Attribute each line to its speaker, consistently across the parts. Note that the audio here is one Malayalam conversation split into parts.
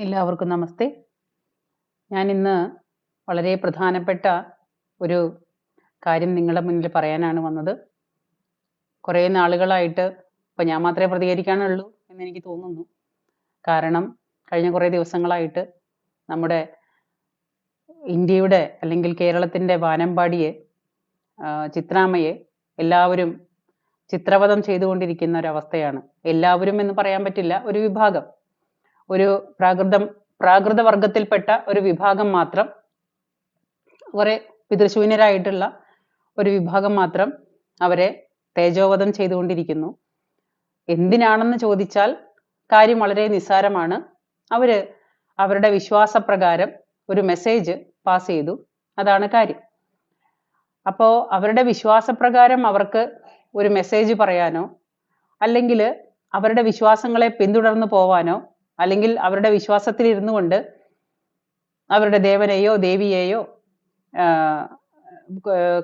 Speaker 1: എല്ലാവർക്കും നമസ്തേ. ഞാൻ ഇന്ന് വളരെ പ്രധാനപ്പെട്ട ഒരു കാര്യം നിങ്ങളുടെ മുന്നിൽ പറയാനാണ് വന്നത്. കുറേ നാളുകളായിട്ട് ഇപ്പം ഞാൻ മാത്രമേ പ്രതികരിക്കാനുള്ളൂ എന്ന് എനിക്ക് തോന്നുന്നു. കാരണം കഴിഞ്ഞ കുറേ ദിവസങ്ങളായിട്ട് നമ്മുടെ ഇന്ത്യയുടെ അല്ലെങ്കിൽ കേരളത്തിന്റെ വാനമ്പാടിയെ ചിത്രാമ്മയെ എല്ലാവരും ചിത്രവധം ചെയ്തുകൊണ്ടിരിക്കുന്ന ഒരവസ്ഥയാണ്. എല്ലാവരും എന്ന് പറയാൻ പറ്റില്ല ഒരു വിഭാഗം. ഒരു പ്രാകൃതം പ്രാകൃത വർഗത്തിൽപ്പെട്ട ഒരു വിഭാഗം മാത്രം കുറെ പിതൃശൂന്യരായിട്ടുള്ള ഒരു വിഭാഗം മാത്രം അവരെ തേജോവധം ചെയ്തുകൊണ്ടിരിക്കുന്നു. എന്തിനാണെന്ന് ചോദിച്ചാൽ കാര്യം വളരെ നിസ്സാരമാണ്. അവർ അവരുടെ വിശ്വാസപ്രകാരം ഒരു മെസ്സേജ് പാസ് ചെയ്തു. അതാണ് കാര്യം. അപ്പോ അവരുടെ വിശ്വാസപ്രകാരം അവർക്ക് ഒരു മെസ്സേജ് പറയാനോ അല്ലെങ്കിൽ അവരുടെ വിശ്വാസങ്ങളെ പിന്തുടർന്ന് പോവാനോ അല്ലെങ്കിൽ അവരുടെ വിശ്വാസത്തിൽ ഇരുന്നു കൊണ്ട് അവരുടെ ദേവനെയോ ദേവിയെയോ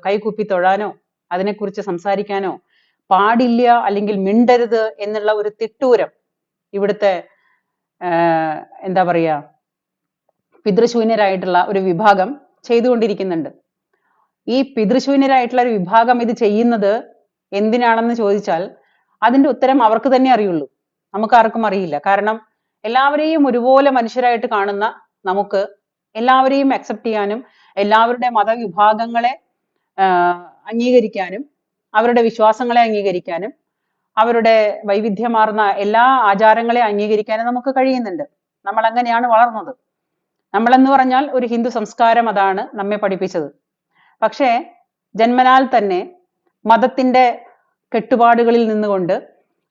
Speaker 1: കൈകൂപ്പി തൊഴാനോ അതിനെക്കുറിച്ച് സംസാരിക്കാനോ പാടില്ല അല്ലെങ്കിൽ മിണ്ടരുത് എന്നുള്ള ഒരു തിട്ടൂരം ഇവിടുത്തെ എന്താ പറയാ പിതൃശൂന്യരായിട്ടുള്ള ഒരു വിഭാഗം ചെയ്തുകൊണ്ടിരിക്കുന്നുണ്ട്. ഈ പിതൃശൂന്യരായിട്ടുള്ള ഒരു വിഭാഗം ഇത് ചെയ്യുന്നത് എന്തിനാണെന്ന് ചോദിച്ചാൽ അതിന്റെ ഉത്തരം അവർക്ക് തന്നെ അറിയുള്ളൂ. നമുക്ക് ആർക്കും അറിയില്ല. കാരണം എല്ലാവരെയും ഒരുപോലെ മനുഷ്യരായിട്ട് കാണുന്ന നമുക്ക് എല്ലാവരെയും അക്സെപ്റ്റ് ചെയ്യാനും എല്ലാവരുടെ മതവിഭാഗങ്ങളെ അംഗീകരിക്കാനും അവരുടെ വിശ്വാസങ്ങളെ അംഗീകരിക്കാനും അവരുടെ വൈവിധ്യമാർന്ന എല്ലാ ആചാരങ്ങളെ അംഗീകരിക്കാനും നമുക്ക് കഴിയുന്നുണ്ട്. നമ്മൾ അങ്ങനെയാണ് വളർന്നത്. നമ്മളെന്ന് പറഞ്ഞാൽ ഒരു ഹിന്ദു സംസ്കാരം അതാണ് നമ്മെ പഠിപ്പിച്ചത്. പക്ഷേ ജന്മനാൽ തന്നെ മതത്തിന്റെ കെട്ടുപാടുകളിൽ നിന്നുകൊണ്ട്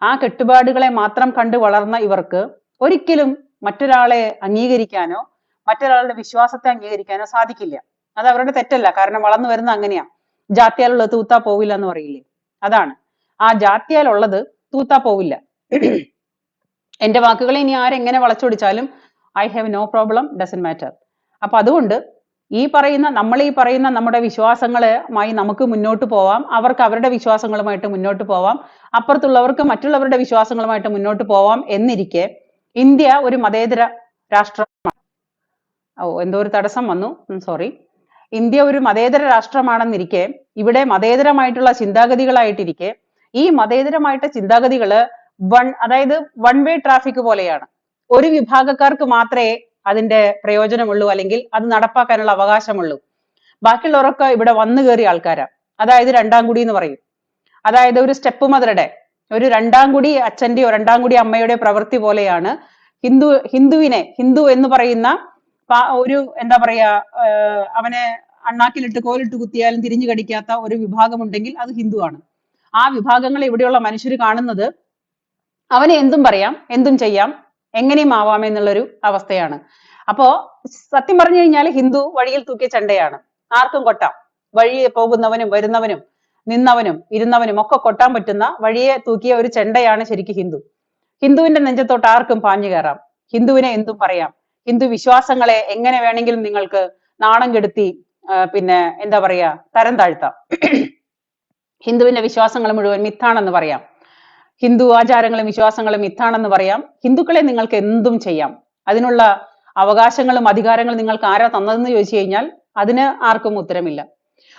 Speaker 1: ആ കെട്ടുപാടുകളെ മാത്രം കണ്ടു വളർന്ന ഇവർക്ക് ഒരിക്കലും മറ്റൊരാളെ അംഗീകരിക്കാനോ മറ്റൊരാളുടെ വിശ്വാസത്തെ അംഗീകരിക്കാനോ സാധിക്കില്ല. അത് അവരുടെ തെറ്റല്ല. കാരണം വളർന്നു വരുന്ന അങ്ങനെയാ. ജാത്യാലുള്ളത് തൂത്താ പോവില്ല എന്ന് പറയില്ലേ? അതാണ്. ആ ജാത്യാലുള്ളത് തൂത്താ പോവില്ല. എന്റെ വാക്കുകളെ ഇനി ആരെങ്ങനെ വളച്ചൊടിച്ചാലും I have no problem doesn't matter. അപ്പൊ അതുകൊണ്ട് ഈ പറയുന്ന നമ്മൾ ഈ പറയുന്ന നമ്മുടെ വിശ്വാസങ്ങളുമായി നമുക്ക് മുന്നോട്ട് പോവാം. അവർക്ക് അവരുടെ വിശ്വാസങ്ങളുമായിട്ട് മുന്നോട്ട് പോവാം. അപ്പുറത്തുള്ളവർക്ക് മറ്റുള്ളവരുടെ വിശ്വാസങ്ങളുമായിട്ട് മുന്നോട്ട് പോവാം എന്നിരിക്കെ ഇന്ത്യ ഒരു മതേതര രാഷ്ട്രമാണ്. ഓ എന്തോ ഒരു തടസ്സം വന്നു. സോറി ഇന്ത്യ ഒരു മതേതര രാഷ്ട്രമാണെന്നിരിക്കെ ഇവിടെ മതേതരമായിട്ടുള്ള ചിന്താഗതികളായിട്ടിരിക്കെ ഈ മതേതരമായിട്ട് ചിന്താഗതികൾ വൺ അതായത് വൺ വേ ട്രാഫിക് പോലെയാണ്. ഒരു വിഭാഗക്കാർക്ക് മാത്രമേ അതിന്റെ പ്രയോജനമുള്ളൂ അല്ലെങ്കിൽ അത് നടപ്പാക്കാനുള്ള അവകാശമുള്ളൂ. ബാക്കിയുള്ളവരൊക്കെ ഇവിടെ വന്നു കയറിയ ആൾക്കാരാ. അതായത് രണ്ടാം കുടി എന്ന് പറയും. അതായത് ഒരു സ്റ്റെപ്പ് മദറുടെ ഒരു രണ്ടാം കുടി അച്ഛന്റെയോ രണ്ടാം കുടി അമ്മയുടെ പ്രവൃത്തി പോലെയാണ്. ഹിന്ദു ഹിന്ദുവിനെ ഹിന്ദു എന്ന് പറയുന്ന ഒരു എന്താ പറയാ അവനെ അണ്ണാക്കിലിട്ട് കോലിട്ട് കുത്തിയാലും തിരിഞ്ഞു കടിക്കാത്ത ഒരു വിഭാഗം ഉണ്ടെങ്കിൽ അത് ഹിന്ദുവാണ്. ആ വിഭാഗങ്ങളെ ഇവിടെയുള്ള മനുഷ്യർ കാണുന്നത് അവനെ എന്തും പറയാം എന്തും ചെയ്യാം എങ്ങനെയും ആവാം എന്നുള്ളൊരു അവസ്ഥയാണ്. അപ്പോ സത്യം പറഞ്ഞു കഴിഞ്ഞാൽ ഹിന്ദു വഴിയിൽ തൂക്കിയ ചണ്ടയാണ്. ആർക്കും കൊട്ടാം. വഴി പോകുന്നവനും വരുന്നവനും നിന്നവനും ഇരുന്നവനും ഒക്കെ കൊട്ടാൻ പറ്റുന്ന വഴിയെ തൂക്കിയ ഒരു ചെണ്ടയാണ് ശരിക്കും ഹിന്ദു. ഹിന്ദുവിന്റെ നെഞ്ചത്തോട്ട് ആർക്കും പാഞ്ഞു കയറാം. ഹിന്ദുവിനെ എന്തും പറയാം. ഹിന്ദു വിശ്വാസങ്ങളെ എങ്ങനെ വേണമെങ്കിലും നിങ്ങൾക്ക് നാണം കെടുത്തി പിന്നെ എന്താ പറയാ തരം താഴ്ത്താം. ഹിന്ദുവിന്റെ വിശ്വാസങ്ങൾ മുഴുവൻ മിത്താണെന്ന് പറയാം. ഹിന്ദു ആചാരങ്ങളും വിശ്വാസങ്ങളും മിത്താണെന്ന് പറയാം. ഹിന്ദുക്കളെ നിങ്ങൾക്ക് എന്തും ചെയ്യാം. അതിനുള്ള അവകാശങ്ങളും അധികാരങ്ങളും നിങ്ങൾക്ക് ആരാ തന്നതെന്ന് ചോദിച്ചു കഴിഞ്ഞാൽ അതിന് ആർക്കും ഉത്തരമില്ല.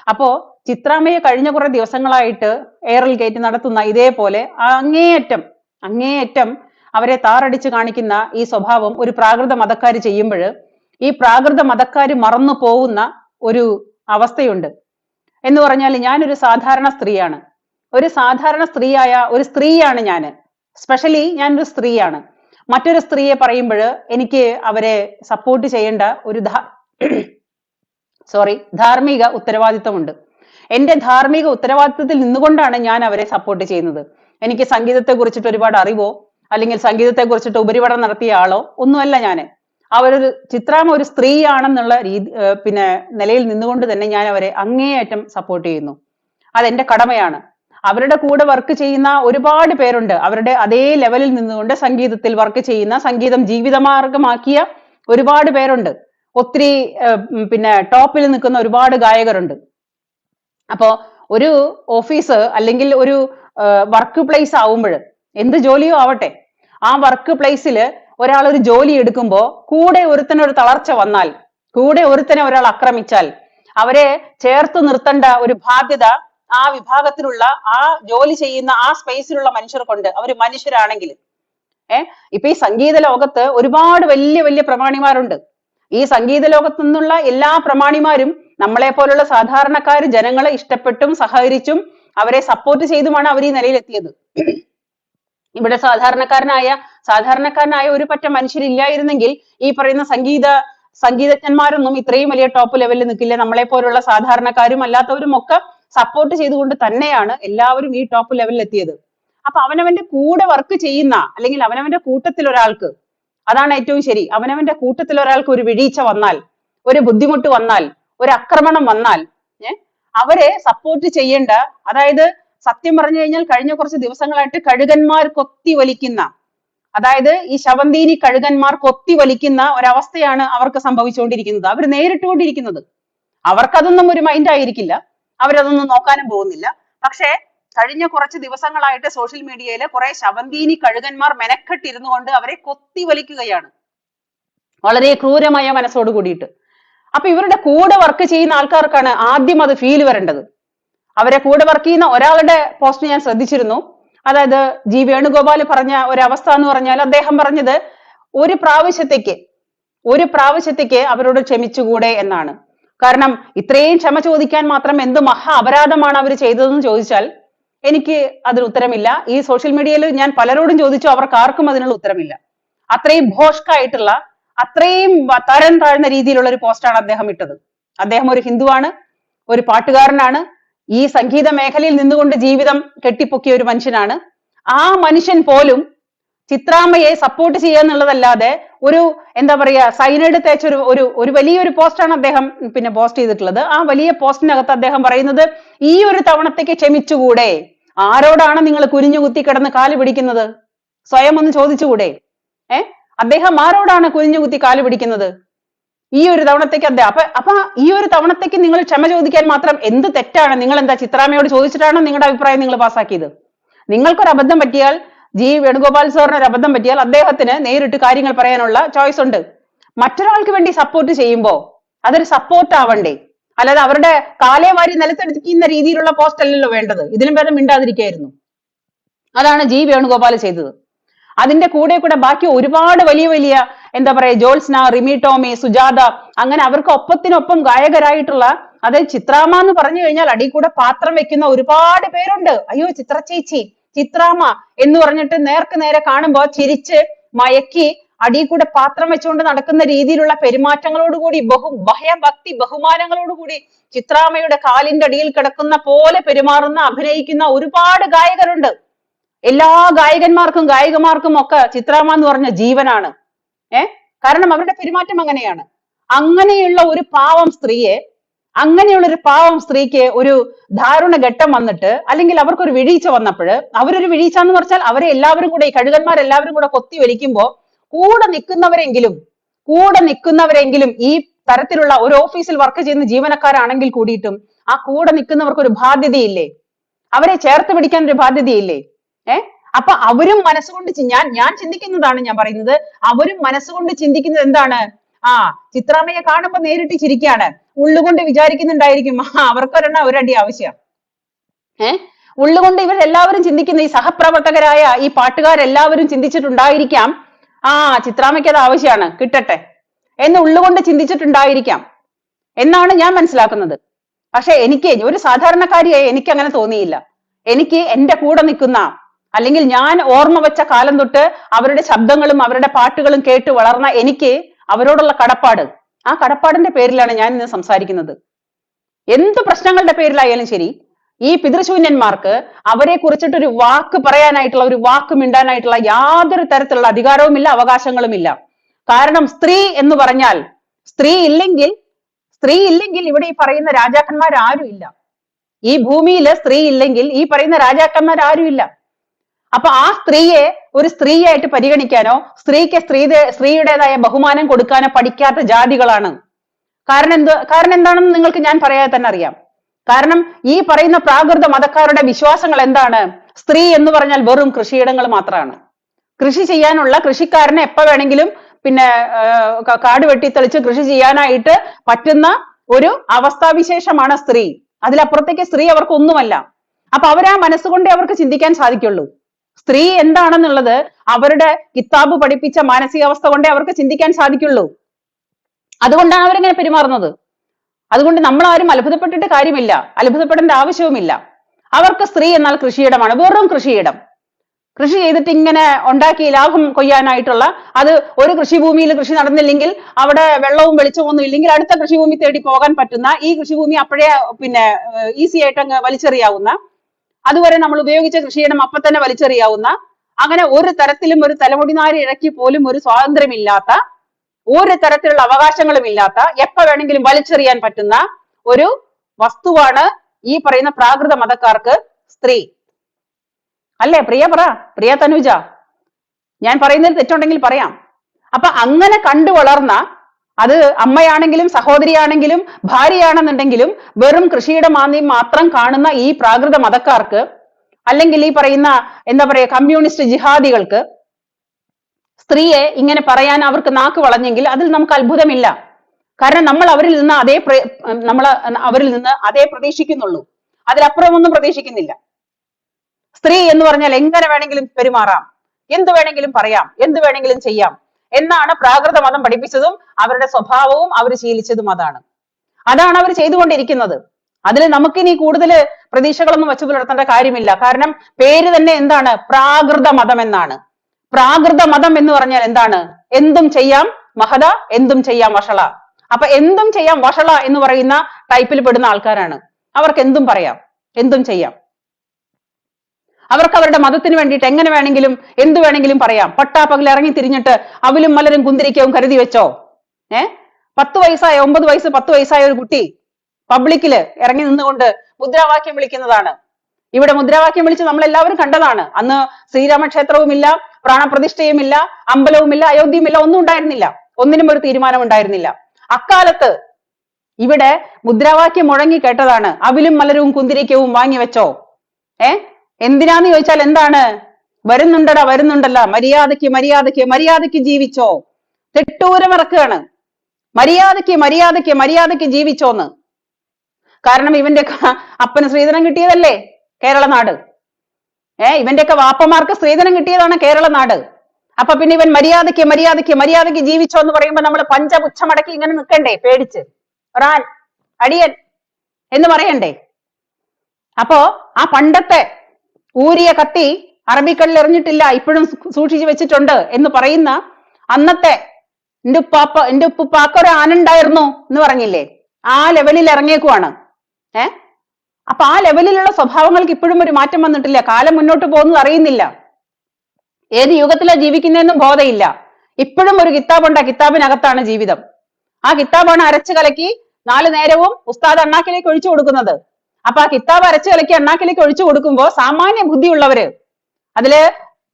Speaker 1: അപ്പോ ചിത്രാമ്മയെ കഴിഞ്ഞ കുറെ ദിവസങ്ങളായിട്ട് എയറൽ ഗേറ്റ് നടത്തുന്ന ഇതേപോലെ അങ്ങേയറ്റം അങ്ങേയറ്റം അവരെ താറടിച്ച് കാണിക്കുന്ന ഈ സ്വഭാവം ഒരു പ്രാകൃത മതക്കാർ ചെയ്യുമ്പോൾ ഈ പ്രാകൃത മതക്കാർ മറന്നു പോകുന്ന ഒരു അവസ്ഥയുണ്ട്. എന്ന് പറഞ്ഞാൽ ഞാനൊരു സാധാരണ സ്ത്രീയാണ്. ഒരു സാധാരണ സ്ത്രീയായ ഒരു സ്ത്രീയാണ് ഞാൻ സ്പെഷ്യലി ഞാനൊരു സ്ത്രീയാണ്. മറ്റൊരു സ്ത്രീയെ പറയുമ്പോൾ എനിക്ക് അവരെ സപ്പോർട്ട് ചെയ്യേണ്ട ഒരു സോറി ധാർമ്മിക ഉത്തരവാദിത്തമുണ്ട് എന്റെ ധാർമ്മിക ഉത്തരവാദിത്വത്തിൽ നിന്നുകൊണ്ടാണ് ഞാൻ അവരെ സപ്പോർട്ട് ചെയ്യുന്നത്. എനിക്ക് സംഗീതത്തെ കുറിച്ചിട്ട് ഒരുപാട് അറിവോ അല്ലെങ്കിൽ സംഗീതത്തെ കുറിച്ചിട്ട് ഉപരിപഠനം നടത്തിയ ആളോ ഒന്നുമല്ല ഞാൻ. അവരൊരു ചിത്രാമ ഒരു സ്ത്രീയാണെന്നുള്ള രീതി പിന്നെ നിലയിൽ നിന്നുകൊണ്ട് തന്നെ ഞാൻ അവരെ അങ്ങേയറ്റം സപ്പോർട്ട് ചെയ്യുന്നു. അതെന്റെ കടമയാണ്. അവരുടെ കൂടെ വർക്ക് ചെയ്യുന്ന ഒരുപാട് പേരുണ്ട്. അവരുടെ അതേ ലെവലിൽ നിന്നുകൊണ്ട് സംഗീതത്തിൽ വർക്ക് ചെയ്യുന്ന സംഗീതം ജീവിതമാർഗമാക്കിയ ഒരുപാട് പേരുണ്ട്. ഒത്തിരി പിന്നെ ടോപ്പിൽ നിൽക്കുന്ന ഒരുപാട് ഗായകരുണ്ട്. അപ്പോ ഒരു ഓഫീസ് അല്ലെങ്കിൽ ഒരു വർക്ക് പ്ലേസ് ആവുമ്പോൾ എന്ത് ജോലിയോ ആവട്ടെ ആ വർക്ക് പ്ലേസിൽ ഒരാൾ ഒരു ജോലി എടുക്കുമ്പോൾ കൂടെ ഒരുത്തന് ഒരു തളർച്ച വന്നാൽ കൂടെ ഒരുത്തനെ ഒരാൾ ആക്രമിച്ചാൽ അവരെ ചേർത്ത് നിർത്തേണ്ട ഒരു ബാധ്യത ആ വിഭാഗത്തിലുള്ള ആ ജോലി ചെയ്യുന്ന ആ സ്പേസിലുള്ള മനുഷ്യർക്കുണ്ട് അവർ മനുഷ്യരാണെങ്കിൽ. ഏഹ് ഇപ്പൊ ഈ സംഗീത ലോകത്ത് ഒരുപാട് വലിയ വലിയ പ്രമാണിമാരുണ്ട്. ഈ സംഗീത ലോകത്തു നിന്നുള്ള എല്ലാ പ്രമാണിമാരും നമ്മളെ പോലുള്ള സാധാരണക്കാർ ജനങ്ങളെ ഇഷ്ടപ്പെട്ടും സഹകരിച്ചും അവരെ സപ്പോർട്ട് ചെയ്തുമാണ് അവർ ഈ നിലയിലെത്തിയത്. ഇവിടെ സാധാരണക്കാരനായ സാധാരണക്കാരനായ ഒരു പറ്റ മനുഷ്യരില്ലായിരുന്നെങ്കിൽ ഈ പറയുന്ന സംഗീത സംഗീതജ്ഞന്മാരൊന്നും ഇത്രയും വലിയ ടോപ്പ് ലെവലിൽ നിൽക്കില്ല നമ്മളെ പോലുള്ള സാധാരണക്കാരും അല്ലാത്തവരും ഒക്കെ സപ്പോർട്ട് ചെയ്തുകൊണ്ട് തന്നെയാണ് എല്ലാവരും ഈ ടോപ്പ് ലെവലിൽ എത്തിയത് അപ്പൊ അവനവന്റെ കൂടെ വർക്ക് ചെയ്യുന്ന അല്ലെങ്കിൽ അവനവന്റെ കൂട്ടത്തിൽ ഒരാൾക്ക് അതാണ് ഏറ്റവും ശരി. അവനവന്റെ കൂട്ടത്തിൽ ഒരാൾക്ക് ഒരു വീഴ്ച വന്നാൽ ഒരു ബുദ്ധിമുട്ട് വന്നാൽ ഒരു ആക്രമണം വന്നാൽ അവരെ സപ്പോർട്ട് ചെയ്യേണ്ട അതായത് സത്യം പറഞ്ഞു കഴിഞ്ഞാൽ കഴിഞ്ഞ കുറച്ച് ദിവസങ്ങളായിട്ട് കഴുകന്മാർ കൊത്തി വലിക്കുന്ന അതായത് ഈ ശവന്തീനി കഴുകന്മാർ കൊത്തി വലിക്കുന്ന ഒരവസ്ഥയാണ് അവർക്ക് സംഭവിച്ചുകൊണ്ടിരിക്കുന്നത്. അവർ നേരിട്ടുകൊണ്ടിരിക്കുന്നത്. അവർക്കതൊന്നും ഒരു മൈൻഡ് ആയിരിക്കില്ല. അവരതൊന്നും നോക്കാനും പോകുന്നില്ല. പക്ഷേ കഴിഞ്ഞ കുറച്ച് ദിവസങ്ങളായിട്ട് സോഷ്യൽ മീഡിയയിൽ കുറെ ശവന്തീനി കഴുകന്മാർ മെനക്കെട്ടിരുന്നു കൊണ്ട് അവരെ കൊത്തി വലിക്കുകയാണ് വളരെ ക്രൂരമായ മനസ്സോട് കൂടിയിട്ട്. അപ്പൊ ഇവരുടെ കൂടെ വർക്ക് ചെയ്യുന്ന ആൾക്കാർക്കാണ് ആദ്യം അത് ഫീൽ വരേണ്ടത്. അവരെ കൂടെ വർക്ക് ചെയ്യുന്ന ഒരാളുടെ പോസ്റ്റ് ഞാൻ ശ്രദ്ധിച്ചിരുന്നു. അതായത് ജി വേണുഗോപാൽ പറഞ്ഞ ഒരവസ്ഥ എന്ന് പറഞ്ഞാൽ അദ്ദേഹം പറഞ്ഞത് ഒരു പ്രാവശ്യത്തേക്ക് ഒരു പ്രാവശ്യത്തേക്ക് അവരോട് ക്ഷമിച്ചുകൂടെ എന്നാണ്. കാരണം ഇത്രയും ക്ഷമ ചോദിക്കാൻ മാത്രം എന്ത് മഹാ അപരാധമാണ് അവർ ചെയ്തതെന്ന് ചോദിച്ചാൽ എനിക്ക് അതിന് ഉത്തരമില്ല. ഈ സോഷ്യൽ മീഡിയയിൽ ഞാൻ പലരോടും ചോദിച്ചു അവർക്ക് ആർക്കും അതിനുള്ള ഉത്തരമില്ല. അത്രയും ഭോഷ്കായിട്ടുള്ള അത്രയും തരം താഴ്ന്ന രീതിയിലുള്ള ഒരു പോസ്റ്റാണ് അദ്ദേഹം ഇട്ടത്. അദ്ദേഹം ഒരു ഹിന്ദുവാണ് ഒരു പാട്ടുകാരനാണ് ഈ സംഗീത മേഖലയിൽ നിന്നുകൊണ്ട് ജീവിതം കെട്ടിപ്പൊക്കിയ ഒരു മനുഷ്യനാണ്. ആ മനുഷ്യൻ പോലും ചിത്രാമ്മയെ സപ്പോർട്ട് ചെയ്യുക എന്നുള്ളതല്ലാതെ ഒരു എന്താ പറയാ സൈനൈഡ് തേച്ച ഒരു ഒരു ഒരു വലിയൊരു പോസ്റ്റാണ് അദ്ദേഹം പിന്നെ പോസ്റ്റ് ചെയ്തിട്ടുള്ളത്. ആ വലിയ പോസ്റ്റിനകത്ത് അദ്ദേഹം പറയുന്നത് ഈ ഒരു തവണത്തേക്ക് ക്ഷമിച്ചുകൂടെ? ആരോടാണ് നിങ്ങൾ കുനിഞ്ഞു കുത്തി കിടന്ന് കാൽ പിടിക്കുന്നത്? സ്വയം ഒന്ന് ചോദിച്ചുകൂടെ? ഏ? അദ്ദേഹം ആരോടാണ് കുനിഞ്ഞു കുത്തി കാൽ പിടിക്കുന്നത്? ഈ ഒരു തവണത്തേക്ക് അദ്ദേഹം അപ്പൊ അപ്പൊ ഈ ഒരു തവണത്തേക്ക് നിങ്ങൾ ക്ഷമ ചോദിക്കാൻ മാത്രം എന്ത് തെറ്റാണ്? നിങ്ങൾ എന്താ ചിത്രാമയോട് ചോദിച്ചിട്ടാണോ നിങ്ങളുടെ അഭിപ്രായം നിങ്ങൾ പാസ്സാക്കിയത്? നിങ്ങൾക്കൊരു അബദ്ധം പറ്റിയാൽ ജി വേണുഗോപാൽ സാറിന് ഒരു അബദ്ധം പറ്റിയാൽ അദ്ദേഹത്തിന് നേരിട്ട് കാര്യങ്ങൾ പറയാനുള്ള ചോയ്സ് ഉണ്ട്. മറ്റൊരാൾക്ക് വേണ്ടി സപ്പോർട്ട് ചെയ്യുമ്പോൾ അതൊരു സപ്പോർട്ട് ആവണ്ടേ? അല്ലാതെ അവരുടെ കാലേ വാരി രീതിയിലുള്ള പോസ്റ്റ് അല്ലല്ലോ വേണ്ടത്. ഇതിലും ഭേദം മിണ്ടാതിരിക്കായിരുന്നു. അതാണ് ജി വേണുഗോപാൽ ചെയ്തത്. അതിന്റെ കൂടെ കൂടെ ബാക്കി ഒരുപാട് വലിയ വലിയ എന്താ പറയാ ജോത്സ്ന റിമി ടോമി സുജാത അങ്ങനെ അവർക്ക് ഒപ്പത്തിനൊപ്പം ഗായകരായിട്ടുള്ള അതെ ചിത്രാമ എന്ന് പറഞ്ഞു കഴിഞ്ഞാൽ അടി കൂടെ പാത്രം വെക്കുന്ന ഒരുപാട് പേരുണ്ട്. അയ്യോ ചിത്ര ചേച്ചി ചിത്രാമ എന്ന് പറഞ്ഞിട്ട് നേർക്ക് നേരെ കാണുമ്പോ ചിരിച്ച് മയക്കി അടി കൂടെ പാത്രം വെച്ചുകൊണ്ട് നടക്കുന്ന രീതിയിലുള്ള പെരുമാറ്റങ്ങളോടുകൂടി ബഹു ഭയഭക്തി ബഹുമാനങ്ങളോടുകൂടി ചിത്രാമ്മയുടെ കാലിന്റെ അടിയിൽ കിടക്കുന്ന പോലെ പെരുമാറുന്ന അഭിനയിക്കുന്ന ഒരുപാട് ഗായകരുണ്ട്. എല്ലാ ഗായകന്മാർക്കും ഗായികമാർക്കും ഒക്കെ ചിത്രാമ എന്ന് പറഞ്ഞ ജീവനാണ്. ഏ? കാരണം അവരുടെ പെരുമാറ്റം അങ്ങനെയാണ്. അങ്ങനെയുള്ള ഒരു പാവം സ്ത്രീയെ അങ്ങനെയുള്ള ഒരു പാവം സ്ത്രീക്ക് ഒരു ദാരുണ ഘട്ടം വന്നിട്ട് അല്ലെങ്കിൽ അവർക്ക് ഒരു വീഴ്ച വന്നപ്പോൾ അവരൊരു വീഴ്ച എന്ന് പറഞ്ഞാൽ അവരെ എല്ലാവരും കൂടെ ഈ കഴുകന്മാർ എല്ലാവരും കൂടെ കൊത്തി വലിക്കുമ്പോ കൂടെ നിൽക്കുന്നവരെങ്കിലും കൂടെ നിൽക്കുന്നവരെങ്കിലും ഈ തരത്തിലുള്ള ഒരു ഓഫീസിൽ വർക്ക് ചെയ്യുന്ന ജീവനക്കാരാണെങ്കിൽ കൂടിയിട്ടും ആ കൂടെ നിൽക്കുന്നവർക്ക് ഒരു ബാധ്യതയില്ലേ? അവരെ ചേർത്ത് പിടിക്കാൻ ഒരു ബാധ്യതയില്ലേ? ഏ? അപ്പൊ അവരും മനസ്സുകൊണ്ട് ഞാൻ ഞാൻ ചിന്തിക്കുന്നതാണ് ഞാൻ പറയുന്നത്. അവരും മനസ്സുകൊണ്ട് ചിന്തിക്കുന്നത് എന്താണ്? ആ ചിത്രാമ്മയെ കാണുമ്പോ നേരിട്ട് ചിരിക്കുകയാണ് ഉള്ളുകൊണ്ട് വിചാരിക്കുന്നുണ്ടായിരിക്കും. ആ അവർക്കൊരെണ്ണ ഒരടി ആവശ്യം. ഏ? ഉള്ളുകൊണ്ട് ഇവരെല്ലാവരും ചിന്തിക്കുന്ന ഈ സഹപ്രവർത്തകരായ ഈ പാട്ടുകാരെല്ലാവരും ചിന്തിച്ചിട്ടുണ്ടായിരിക്കാം. ആ ചിത്രാമ്മയ്ക്ക് അത് ആവശ്യമാണ്. കിട്ടട്ടെ. എന്ന് ഉള്ളുകൊണ്ട് ചിന്തിച്ചിട്ടുണ്ടായിരിക്കാം. എന്നാണ് ഞാൻ മനസ്സിലാക്കുന്നത്. പക്ഷെ എനിക്ക് ഒരു സാധാരണക്കാരിയായി എനിക്ക് അങ്ങനെ തോന്നിയില്ല. എനിക്ക് എന്റെ കൂടെ നിൽക്കുന്ന അല്ലെങ്കിൽ ഞാൻ ഓർമ്മ വെച്ച കാലം തൊട്ട് അവരുടെ ശബ്ദങ്ങളും അവരുടെ പാട്ടുകളും കേട്ട് വളർന്ന എനിക്ക് അവരോടുള്ള കടപ്പാട്. ആ കടപ്പാടിന്റെ പേരിലാണ് ഞാൻ ഇന്ന് സംസാരിക്കുന്നത്. എന്ത് പ്രശ്നങ്ങളുടെ പേരിലായാലും ശരി ഈ പിതൃശൂന്യന്മാർക്ക് അവരെ കുറിച്ചിട്ട് ഒരു വാക്ക് പറയാനായിട്ടുള്ള ഒരു വാക്ക് മിണ്ടാനായിട്ടുള്ള യാതൊരു തരത്തിലുള്ള അധികാരവുമില്ല അവകാശങ്ങളുമില്ല. കാരണം സ്ത്രീ എന്ന് പറഞ്ഞാൽ സ്ത്രീ ഇല്ലെങ്കിൽ സ്ത്രീ ഇല്ലെങ്കിൽ ഇവിടെ ഈ പറയുന്ന രാജാക്കന്മാർ ആരും ഇല്ല. ഈ ഭൂമിയിൽ സ്ത്രീ ഇല്ലെങ്കിൽ ഈ പറയുന്ന രാജാക്കന്മാർ ആരും ഇല്ല. അപ്പൊ ആ സ്ത്രീയെ ഒരു സ്ത്രീയായിട്ട് പരിഗണിക്കാനോ സ്ത്രീക്ക് സ്ത്രീ സ്ത്രീയുടേതായ ബഹുമാനം കൊടുക്കാനോ പഠിക്കാത്ത ജാതികളാണ്. കാരണം എന്ത് കാരണം എന്താണെന്ന് നിങ്ങൾക്ക് ഞാൻ പറയാതെ തന്നെ അറിയാം. കാരണം ഈ പറയുന്ന പ്രാകൃത മതക്കാരുടെ വിശ്വാസങ്ങൾ എന്താണ്? സ്ത്രീ എന്ന് പറഞ്ഞാൽ വെറും കൃഷിയിടങ്ങൾ മാത്രമാണ് കൃഷി ചെയ്യാനുള്ള കൃഷിക്കാരനെ എപ്പ വേണമെങ്കിലും പിന്നെ കാട് വെട്ടിത്തെളിച്ച് കൃഷി ചെയ്യാനായിട്ട് പറ്റുന്ന ഒരു അവസ്ഥാവിശേഷമാണ് സ്ത്രീ. അതിലപ്പുറത്തേക്ക് സ്ത്രീ അവർക്ക് ഒന്നുമല്ല അപ്പൊ അവരാ മനസ്സുകൊണ്ടേ അവർക്ക് ചിന്തിക്കാൻ സാധിക്കുള്ളൂ. സ്ത്രീ എന്താണെന്നുള്ളത് അവരുടെ കിതാബ് പഠിപ്പിച്ച മാനസികാവസ്ഥ കൊണ്ടേ അവർക്ക് ചിന്തിക്കാൻ സാധിക്കുള്ളൂ. അതുകൊണ്ടാണ് അവരിങ്ങനെ പെരുമാറുന്നത്. അതുകൊണ്ട് നമ്മൾ ആരും അത്ഭുതപ്പെട്ടിട്ട് കാര്യമില്ല. അത്ഭുതപ്പെടേണ്ട ആവശ്യവുമില്ല. അവർക്ക് സ്ത്രീ എന്നാൽ കൃഷിയിടമാണ്. വെറും കൃഷിയിടം. കൃഷി ചെയ്തിട്ട് ഇങ്ങനെ ഉണ്ടാക്കി ലാഭം കൊയ്യാനായിട്ടുള്ള അത് ഒരു കൃഷിഭൂമിയിൽ കൃഷി നടന്നില്ലെങ്കിൽ അവിടെ വെള്ളവും വെളിച്ചവും ഒന്നും ഇല്ലെങ്കിൽ അടുത്ത കൃഷിഭൂമി തേടി പോകാൻ പറ്റുന്ന ഈ കൃഷിഭൂമി അപ്പോഴേ പിന്നെ ഈസി ആയിട്ട് അങ്ങ് വലിച്ചെറിയാവുന്ന അതുവരെ നമ്മൾ ഉപയോഗിച്ച കൃഷിയിടം അപ്പം തന്നെ വലിച്ചെറിയാവുന്ന അങ്ങനെ ഒരു തരത്തിലും ഒരു തലമുടി നാരി ഇഴക്കി പോലും ഒരു സ്വാതന്ത്ര്യമില്ലാത്ത ഒരു തരത്തിലുള്ള അവകാശങ്ങളും ഇല്ലാത്ത എപ്പോ വേണമെങ്കിലും വലിച്ചെറിയാൻ പറ്റുന്ന ഒരു വസ്തുവാണ് ഈ പറയുന്ന പ്രാകൃത മതക്കാർക്ക് സ്ത്രീ. അല്ലേ? പ്രിയ പറ. പ്രിയ തനുജ. ഞാൻ പറയുന്നതിൽ തെറ്റുണ്ടെങ്കിൽ പറയാം. അപ്പൊ അങ്ങനെ കണ്ടു വളർന്ന അത് അമ്മയാണെങ്കിലും സഹോദരിയാണെങ്കിലും ഭാര്യയാണെന്നുണ്ടെങ്കിലും വെറും കൃഷിയുടെ മാന്തി മാത്രം കാണുന്ന ഈ പ്രാകൃത മതക്കാർക്ക് അല്ലെങ്കിൽ ഈ പറയുന്ന എന്താ പറയാ കമ്മ്യൂണിസ്റ്റ് ജിഹാദികൾക്ക് സ്ത്രീയെ ഇങ്ങനെ പറയാൻ അവർക്ക് നാക്ക് വളഞ്ഞെങ്കിൽ അതിൽ നമുക്ക് അത്ഭുതമില്ല. കാരണം നമ്മൾ അവരിൽ നിന്ന് അതേ നമ്മൾ അവരിൽ നിന്ന് അതേ പ്രതീക്ഷിക്കുന്നുള്ളൂ. അതിലപ്പുറമൊന്നും പ്രതീക്ഷിക്കുന്നില്ല. സ്ത്രീ എന്ന് പറഞ്ഞാൽ എങ്ങനെ വേണമെങ്കിലും പെരുമാറാം. എന്ത് വേണമെങ്കിലും പറയാം. എന്ത് വേണമെങ്കിലും ചെയ്യാം. എന്നാണ് പ്രാകൃത മതം പഠിപ്പിച്ചതും അവരുടെ സ്വഭാവവും അവർ ശീലിച്ചതും അതാണ്. അതാണ് അവർ ചെയ്തുകൊണ്ടിരിക്കുന്നത്. അതിൽ നമുക്കിനി കൂടുതൽ പ്രതീക്ഷകളൊന്നും വച്ചു പുലർത്തേണ്ട കാര്യമില്ല. കാരണം പേര് തന്നെ എന്താണ്? പ്രാകൃത മതം എന്നാണ്. പ്രാകൃത മതം എന്ന് പറഞ്ഞാൽ എന്താണ്? എന്തും ചെയ്യാം മഹത എന്തും ചെയ്യാം വഷള. അപ്പൊ എന്തും ചെയ്യാം വഷള എന്ന് പറയുന്ന ടൈപ്പിൽ പെടുന്ന ആൾക്കാരാണ്. അവർക്ക് എന്തും പറയാം എന്തും ചെയ്യാം. അവർക്ക് അവരുടെ മതത്തിന് വേണ്ടിയിട്ട് എങ്ങനെ വേണമെങ്കിലും എന്ത് വേണമെങ്കിലും പറയാം. പട്ടാപ്പകൽ ഇറങ്ങി തിരിഞ്ഞിട്ട് അവലും മലരും കുന്തിരിക്കവും കരുതി വെച്ചോ? ഏ? പത്ത് വയസ്സായ ഒമ്പത് വയസ്സ് പത്ത് വയസ്സായ ഒരു കുട്ടി പബ്ലിക്കിൽ ഇറങ്ങി നിന്നുകൊണ്ട് മുദ്രാവാക്യം വിളിക്കുന്നതാണ്. ഇവിടെ മുദ്രാവാക്യം വിളിച്ച് നമ്മൾ എല്ലാവരും കണ്ടതാണ്. അന്ന് ശ്രീരാമക്ഷേത്രവുമില്ല പ്രാണപ്രതിഷ്ഠയുമില്ല അമ്പലവുമില്ല അയോധ്യയുമില്ല ഒന്നും ഉണ്ടായിരുന്നില്ല. ഒന്നിനും ഒരു തീരുമാനം ഉണ്ടായിരുന്നില്ല. അക്കാലത്ത് ഇവിടെ മുദ്രാവാക്യം മുഴങ്ങി കേട്ടതാണ്. അവിലും മലരവും കുന്തിരിക്കവും വാങ്ങി വെച്ചോ? ഏ? എന്തിനാന്ന് ചോദിച്ചാൽ എന്താണ്? വരുന്നുണ്ടടാ വരുന്നുണ്ടല്ല. മര്യാദയ്ക്ക് മര്യാദയ്ക്ക് മര്യാദയ്ക്ക് ജീവിച്ചോ? തെട്ടൂരം ഇറക്കുകയാണ്. മര്യാദയ്ക്ക് മര്യാദയ്ക്ക് മര്യാദയ്ക്ക് ജീവിച്ചോന്ന്. കാരണം ഇവന്റെ അപ്പന് സ്ത്രീധനം കിട്ടിയതല്ലേ? കേരള നാട്. ഏ ഇവന്റെയൊക്കെ വാപ്പമാർക്ക് സ്ത്രീധനം കിട്ടിയതാണ് കേരള നാട്. അപ്പൊ പിന്നെ ഇവൻ മര്യാദയ്ക്ക് മര്യാദയ്ക്ക് മര്യാദയ്ക്ക് ജീവിച്ചോ എന്ന് പറയുമ്പോ നമ്മൾ പഞ്ചപുച്ഛമടക്കി ഇങ്ങനെ നിൽക്കണ്ടേ പേടിച്ച്. റാൻ അടിയൻ എന്ന് പറയണ്ടേ. അപ്പോ ആ പണ്ടത്തെ ഊരിയ കത്തി അറബിക്കടലിൽ എറിഞ്ഞിട്ടില്ല ഇപ്പോഴും സൂക്ഷിച്ചു വെച്ചിട്ടുണ്ട് എന്ന് പറയുന്ന അന്നത്തെ എന്റെ ഉപ്പാപ്പ എന്റെ ഉപ്പുപ്പാക്ക ഒരു ആനുണ്ടായിരുന്നു എന്ന് പറഞ്ഞില്ലേ? ആ ലെവലിൽ ഇറങ്ങിയേക്കുവാണ്. ഏ? അപ്പൊ ആ ലെവലിലുള്ള സ്വഭാവങ്ങൾക്ക് ഇപ്പോഴും ഒരു മാറ്റം വന്നിട്ടില്ല. കാലം മുന്നോട്ട് പോകുന്നത് അറിയുന്നില്ല. ഏത് യുഗത്തിലാണ് ജീവിക്കുന്നതെന്നും ബോധയില്ല. ഇപ്പോഴും ഒരു കിതാബുണ്ട് ആ കിതാബിനകത്താണ് ജീവിതം. ആ കിതാബാണ് അരച്ചു കലക്കി നാല് നേരവും ഉസ്താദ് അണ്ണാക്കിലേക്ക് ഒഴിച്ചു കൊടുക്കുന്നത്. അപ്പൊ ആ കിതാബ് അരച്ചു കലക്കി അണ്ണാക്കിലേക്ക് ഒഴിച്ചു കൊടുക്കുമ്പോ സാമാന്യ ബുദ്ധിയുള്ളവര് അതിൽ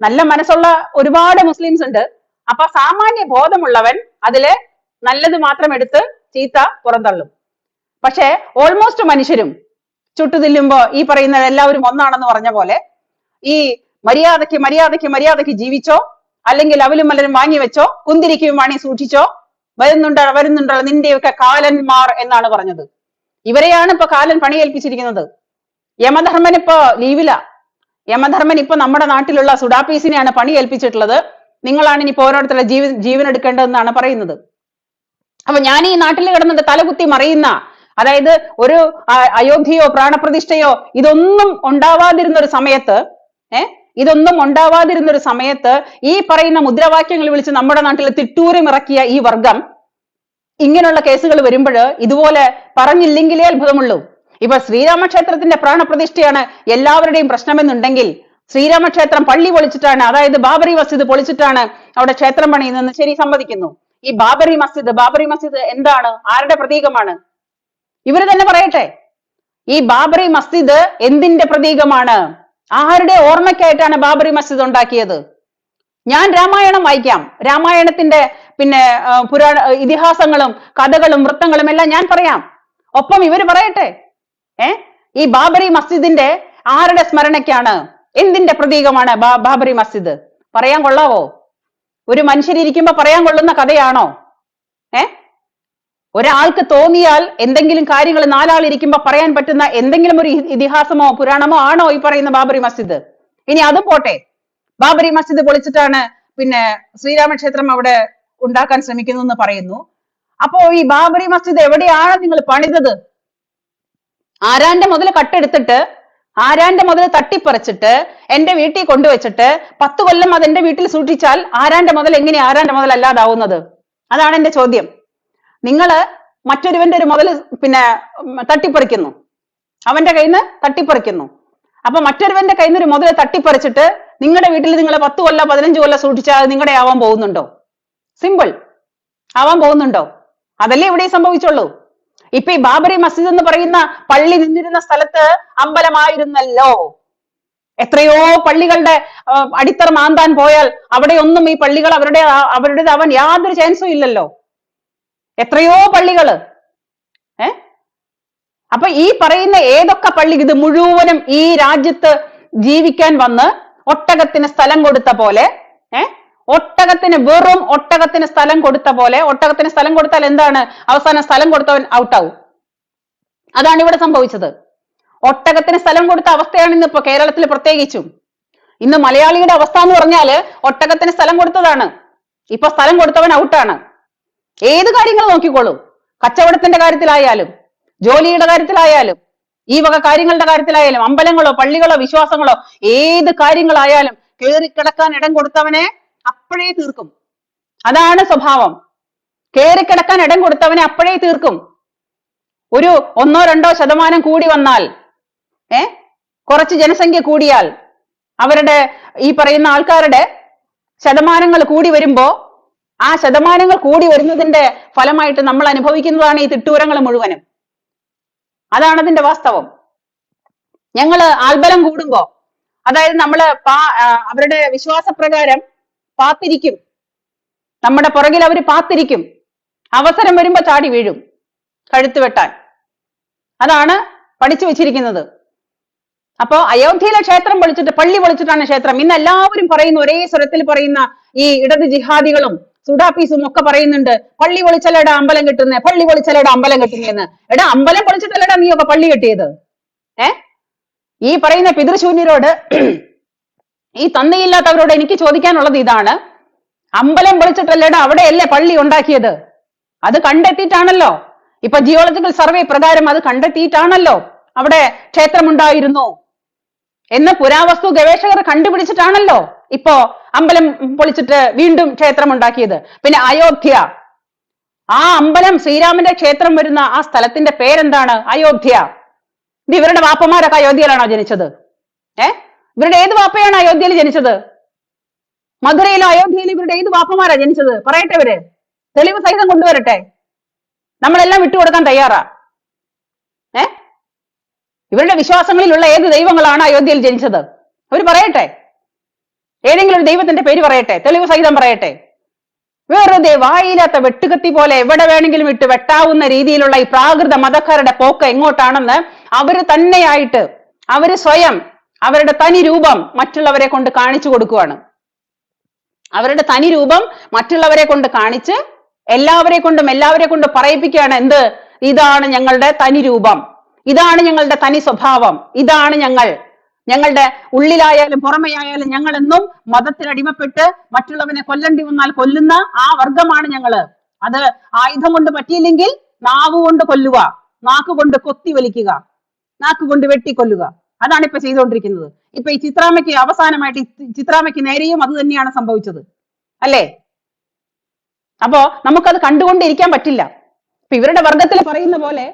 Speaker 1: നല്ല മനസ്സുള്ള ഒരുപാട് മുസ്ലിംസ് ഉണ്ട്. അപ്പൊ സാമാന്യ ബോധമുള്ളവൻ അതിൽ നല്ലത് മാത്രം എടുത്ത് ചീത്ത പുറന്തള്ളും. പക്ഷെ ഓൾമോസ്റ്റ് മനുഷ്യരും ചുട്ടുതില്ലുമ്പോ ഈ പറയുന്നത് എല്ലാവരും ഒന്നാണെന്ന് പറഞ്ഞ പോലെ ഈ മര്യാദയ്ക്ക് മര്യാദയ്ക്ക് മര്യാദയ്ക്ക് ജീവിച്ചോ അല്ലെങ്കിൽ അവലും മലരും വാങ്ങി വെച്ചോ കുന്തിരിക്കും വാണി സൂക്ഷിച്ചോ വരുന്നുണ്ട വരുന്നുണ്ടോ നിന്റെയൊക്കെ കാലന്മാർ എന്നാണ് പറഞ്ഞത്. ഇവരെയാണ് ഇപ്പൊ കാലൻ പണിയേൽപ്പിച്ചിരിക്കുന്നത്. യമധർമ്മൻ ഇപ്പോ ലീവില. യമധർമ്മൻ ഇപ്പൊ നമ്മുടെ നാട്ടിലുള്ള സുഡാപ്പീസിനെയാണ് പണി ഏൽപ്പിച്ചിട്ടുള്ളത് നിങ്ങളാണ് ഇനി ഓരോരുത്തരുടെ ജീവൻ ജീവൻ എടുക്കേണ്ടതെന്നാണ് പറയുന്നത്. അപ്പൊ ഞാൻ ഈ നാട്ടിൽ കിടന്നിട്ട് തലകുത്തി മറിയുന്ന അതായത് ഒരു അയോധ്യയോ പ്രാണപ്രതിഷ്ഠയോ ഇതൊന്നും ഉണ്ടാവാതിരുന്ന ഒരു സമയത്ത് ഏ ഇതൊന്നും ഉണ്ടാവാതിരുന്ന ഒരു സമയത്ത് ഈ പറയുന്ന മുദ്രാവാക്യങ്ങൾ വിളിച്ച് നമ്മുടെ നാട്ടിൽ തിട്ടൂരം ഇറക്കിയ ഈ വർഗം ഇങ്ങനെയുള്ള കേസുകൾ വരുമ്പോൾ ഇതുപോലെ പറഞ്ഞില്ലെങ്കിലേ അത്ഭുതമുള്ളൂ. ഇപ്പൊ ശ്രീരാമക്ഷേത്രത്തിന്റെ പ്രാണപ്രതിഷ്ഠയാണ് എല്ലാവരുടെയും പ്രശ്നമെന്നുണ്ടെങ്കിൽ ശ്രീരാമക്ഷേത്രം പള്ളി പൊളിച്ചിട്ടാണ് അതായത് ബാബറി മസ്ജിദ് പൊളിച്ചിട്ടാണ് അവിടെ ക്ഷേത്രം പണിയുന്നതെന്ന് ശരി സമ്മതിക്കുന്നു. ഈ ബാബറി മസ്ജിദ് ബാബറി മസ്ജിദ് എന്താണ്? ആരുടെ പ്രതീകമാണ്? ഇവർ തന്നെ പറയട്ടെ. ഈ ബാബറി മസ്ജിദ് എന്തിന്റെ പ്രതീകമാണ്? ആരുടെ ഓർമ്മയ്ക്കായിട്ടാണ് ബാബറി മസ്ജിദ് ഉണ്ടാക്കിയത്? ഞാൻ രാമായണം വായിക്കാം. രാമായണത്തിന്റെ പിന്നെ പുരാണ ഇതിഹാസങ്ങളും കഥകളും വൃത്തങ്ങളും എല്ലാം ഞാൻ പറയാം. ഒപ്പം ഇവർ പറയട്ടെ. ഏ? ഈ ബാബറി മസ്ജിദിന്റെ ആരുടെ സ്മരണയ്ക്കാണ്? എന്തിന്റെ പ്രതീകമാണ് ബാബറി മസ്ജിദ്? പറയാൻ കൊള്ളാവോ? ഒരു മനുഷ്യരിയ്ക്കുമ്പോ പറയാൻ കൊള്ളുന്ന കഥയാണോ? ഏ? ഒരാൾക്ക് തോന്നിയാൽ എന്തെങ്കിലും കാര്യങ്ങൾ നാലാൾ ഇരിക്കുമ്പോ പറയാൻ പറ്റുന്ന എന്തെങ്കിലും ഒരു ഇതിഹാസമോ പുരാണമോ ആണോ ഈ പറയുന്ന ബാബറി മസ്ജിദ്? ഇനി അതും പോട്ടെ. ബാബറി മസ്ജിദ് പൊളിച്ചിട്ടാണ് പിന്നെ ശ്രീരാമക്ഷേത്രം അവിടെ ഉണ്ടാക്കാൻ ശ്രമിക്കുന്നു എന്ന് പറയുന്നു. അപ്പോ ഈ ബാബറി മസ്ജിദ് എവിടെയാണ് നിങ്ങൾ പണിതത്? ആരാന്റെ മുതൽ കട്ടെടുത്തിട്ട് ആരാന്റെ മുതൽ തട്ടിപ്പറിച്ചിട്ട് എന്റെ വീട്ടിൽ കൊണ്ടുവച്ചിട്ട് പത്ത് കൊല്ലം അത് എന്റെ വീട്ടിൽ സൂക്ഷിച്ചാൽ ആരാന്റെ മുതൽ എങ്ങനെ ആരാന്റെ മുതൽ അല്ലാതാവുന്നത്? അതാണ് എന്റെ ചോദ്യം. നിങ്ങൾ മറ്റൊരുവന്റെ ഒരു മുതൽ പിന്നെ തട്ടിപ്പറിക്കുന്നു. അവന്റെ കയ്യിൽ നിന്ന് തട്ടിപ്പറിക്കുന്നു. അപ്പൊ മറ്റൊരുവന്റെ കയ്യിൽ നിന്ന് ഒരു മുതൽ തട്ടിപ്പറിച്ചിട്ട് നിങ്ങളുടെ വീട്ടിൽ നിങ്ങൾ പത്ത് കൊല്ലം പതിനഞ്ച് കൊല്ലം സൂക്ഷിച്ചാൽ നിങ്ങളുടെ ആവാൻ പോകുന്നുണ്ടോ? സിമ്പിൾ. ആവാൻ പോകുന്നുണ്ടോ? അതല്ലേ ഇവിടെ സംഭവിച്ചുള്ളൂ. ഇപ്പൊ ഈ ബാബറി മസ്ജിദ് എന്ന് പറയുന്ന പള്ളി നിന്നിരുന്ന സ്ഥലത്ത് അമ്പലമായിരുന്നല്ലോ. എത്രയോ പള്ളികളുടെ അടിത്തറ മാന്താൻ പോയാൽ അവിടെ ഒന്നും ഈ പള്ളികൾ അവരുടെ അവരുടേതാവാൻ യാതൊരു ചാൻസും ഇല്ലല്ലോ. എത്രയോ പള്ളികൾ. ഏ? അപ്പൊ ഈ പറയുന്ന ഏതൊക്കെ പള്ളി ഇത് മുഴുവനും ഈ രാജ്യത്ത് ജീവിക്കാൻ വന്ന് ഒട്ടകത്തിന് സ്ഥലം കൊടുത്ത പോലെ ഏ? ഒട്ടകത്തിന് വെറും ഒട്ടകത്തിന് സ്ഥലം കൊടുത്ത പോലെ ഒട്ടകത്തിന് സ്ഥലം കൊടുത്താൽ എന്താണ്? അവസാനം സ്ഥലം കൊടുത്തവൻ ഔട്ടാവും. അതാണ് ഇവിടെ സംഭവിച്ചത്. ഒട്ടകത്തിന് സ്ഥലം കൊടുത്ത അവസ്ഥയാണ് ഇന്ന് ഇപ്പൊ കേരളത്തിൽ പ്രത്യേകിച്ചും. ഇന്ന് മലയാളിയുടെ അവസ്ഥ എന്ന് പറഞ്ഞാൽ ഒട്ടകത്തിന് സ്ഥലം കൊടുത്തതാണ്. ഇപ്പൊ സ്ഥലം കൊടുത്തവൻ ഔട്ടാണ്. ഏത് കാര്യങ്ങൾ നോക്കിക്കോളും? കച്ചവടത്തിന്റെ കാര്യത്തിലായാലും ജോലിയുടെ കാര്യത്തിലായാലും ഈ വക കാര്യങ്ങളുടെ കാര്യത്തിലായാലും അമ്പലങ്ങളോ പള്ളികളോ വിശ്വാസങ്ങളോ ഏത് കാര്യങ്ങളായാലും കേറിക്കിടക്കാൻ ഇടം കൊടുത്തവനെ അപ്പോഴേ തീർക്കും. അതാണ് സ്വഭാവം. കേറിക്കിടക്കാൻ ഇടം കൊടുത്തവനെ അപ്പോഴേ തീർക്കും. ഒരു ഒന്നോ രണ്ടോ ശതമാനം കൂടി വന്നാൽ ഏ? കുറച്ച് ജനസംഖ്യ കൂടിയാൽ അവരുടെ ഈ പറയുന്ന ആൾക്കാരുടെ ശതമാനങ്ങൾ കൂടി വരുമ്പോ ആ ശതമാനങ്ങൾ കൂടി വരുന്നതിന്റെ ഫലമായിട്ട് നമ്മൾ അനുഭവിക്കുന്നതാണ് ഈ തിട്ടൂരങ്ങൾ മുഴുവനും. അതാണ് അതിന്റെ വാസ്തവം. ഞങ്ങൾ ആൽബലം കൂടുമ്പോ അതായത് നമ്മൾ പാ അവരുടെ വിശ്വാസപ്രകാരം പാത്തിരിക്കും. നമ്മുടെ പുറകിൽ അവർ പാത്തിരിക്കും. അവസരം വരുമ്പോ ചാടി വീഴും കഴുത്ത് വെട്ടാൻ. അതാണ് പഠിച്ചു വെച്ചിരിക്കുന്നത്. അപ്പോ അയോധ്യയിലെ ക്ഷേത്രം പൊളിച്ചിട്ട് പള്ളി പൊളിച്ചിട്ടാണ് ക്ഷേത്രം. ഇന്ന് എല്ലാവരും പറയുന്ന ഒരേ സ്വരത്തിൽ പറയുന്ന ഈ ഇടത് ജിഹാദികളും സുഡാപ്പീസും ഒക്കെ പറയുന്നുണ്ട് പള്ളി പൊളിച്ചല്ലടാ അമ്പലം കിട്ടുന്നേ പള്ളി പൊളിച്ചല്ലടാ അമ്പലം കിട്ടുന്നേന്ന്. എടാ അമ്പലം പൊളിച്ചിട്ടല്ലടാ നീ ഒക്കെ പള്ളി കെട്ടിയത്? ഏ? ഈ പറയുന്ന പിതൃശൂന്യരോട് ഈ തന്തയില്ലാത്തവരോട് എനിക്ക് ചോദിക്കാനുള്ളത് ഇതാണ്. അമ്പലം പൊളിച്ചിട്ടല്ലേടാ അവിടെയല്ലേ പള്ളി ഉണ്ടാക്കിയത്? അത് കണ്ടെത്തിയിട്ടാണല്ലോ. ഇപ്പൊ ജിയോളജിക്കൽ സർവേ പ്രകാരം അത് കണ്ടെത്തിയിട്ടാണല്ലോ അവിടെ ക്ഷേത്രമുണ്ടായിരുന്നു. എന്ന് പുരാവസ്തു ഗവേഷകർ കണ്ടുപിടിച്ചിട്ടാണല്ലോ ഇപ്പോ അമ്പലം പൊളിച്ചിട്ട് വീണ്ടും ക്ഷേത്രം ഉണ്ടാക്കിയത് പിന്നെ അയോധ്യ. ആ അമ്പലം ശ്രീരാമന്റെ ക്ഷേത്രം വരുന്ന ആ സ്ഥലത്തിന്റെ പേരെന്താണ്? അയോധ്യ. ഇത് ഇവരുടെ വാപ്പമാരൊക്കെ അയോധ്യയിലാണോ ജനിച്ചത്? ഏ? ഇവരുടെ ഏത് വാപ്പയാണ് അയോധ്യയിൽ ജനിച്ചത്? മധുരയിലോ അയോധ്യയിലോ ഇവരുടെ ഏത് വാപ്പമാരാ ജനിച്ചത്? പറയട്ടെ ഇവർ. തെളിവ് സഹിതം കൊണ്ടുവരട്ടെ. നമ്മളെല്ലാം വിട്ടുകൊടുക്കാൻ തയ്യാറാ. ഇവരുടെ വിശ്വാസങ്ങളിലുള്ള ഏത് ദൈവങ്ങളാണ് അയോധ്യയിൽ ജനിച്ചത്? അവർ പറയട്ടെ. ഏതെങ്കിലും ഒരു ദൈവത്തിന്റെ പേര് പറയട്ടെ. തെളിവ് സഹിതം പറയട്ടെ. വെറുതെ വായില്ലാത്ത വെട്ടുകത്തി പോലെ എവിടെ വേണമെങ്കിലും ഇട്ട് വെട്ടാവുന്ന രീതിയിലുള്ള ഈ പ്രാകൃത മതക്കാരുടെ പോക്ക് എങ്ങോട്ടാണെന്ന് അവർ തന്നെയായിട്ട് അവർ സ്വയം അവരുടെ തനി രൂപം മറ്റുള്ളവരെ കൊണ്ട് കാണിച്ചു കൊടുക്കുവാണ്. അവരുടെ തനി രൂപം മറ്റുള്ളവരെ കൊണ്ട് കാണിച്ച് എല്ലാവരെ കൊണ്ടും എല്ലാവരെ കൊണ്ടും പറയിപ്പിക്കുകയാണ് എന്ത്? ഇതാണ് ഞങ്ങളുടെ തനി രൂപം. ഇതാണ് ഞങ്ങളുടെ തനി സ്വഭാവം. ഇതാണ് ഞങ്ങൾ. ഞങ്ങളുടെ ഉള്ളിലായാലും പുറമെയായാലും ഞങ്ങൾ എന്നും മതത്തിൽ അടിമപ്പെട്ട് മറ്റുള്ളവനെ കൊല്ലണ്ടി വന്നാൽ കൊല്ലുന്ന ആ വർഗമാണ് ഞങ്ങൾ. അത് ആയുധം കൊണ്ട് പറ്റിയില്ലെങ്കിൽ നാവ് കൊണ്ട് കൊല്ലുക നാക്ക് കൊണ്ട് കൊത്തി വലിക്കുക നാക്ക് കൊണ്ട് വെട്ടിക്കൊല്ലുക അതാണ് ഇപ്പൊ ചെയ്തുകൊണ്ടിരിക്കുന്നത്. ഇപ്പൊ ഈ ചിത്രാമയ്ക്ക് അവസാനമായിട്ട് ഈ ചിത്രാമ്മയ്ക്ക് നേരെയും അത് തന്നെയാണ് സംഭവിച്ചത്. അല്ലേ? അപ്പോ നമുക്കത് കണ്ടുകൊണ്ടിരിക്കാൻ പറ്റില്ല. ഇപ്പൊ ഇവരുടെ വർഗത്തിൽ പറയുന്ന പോലെ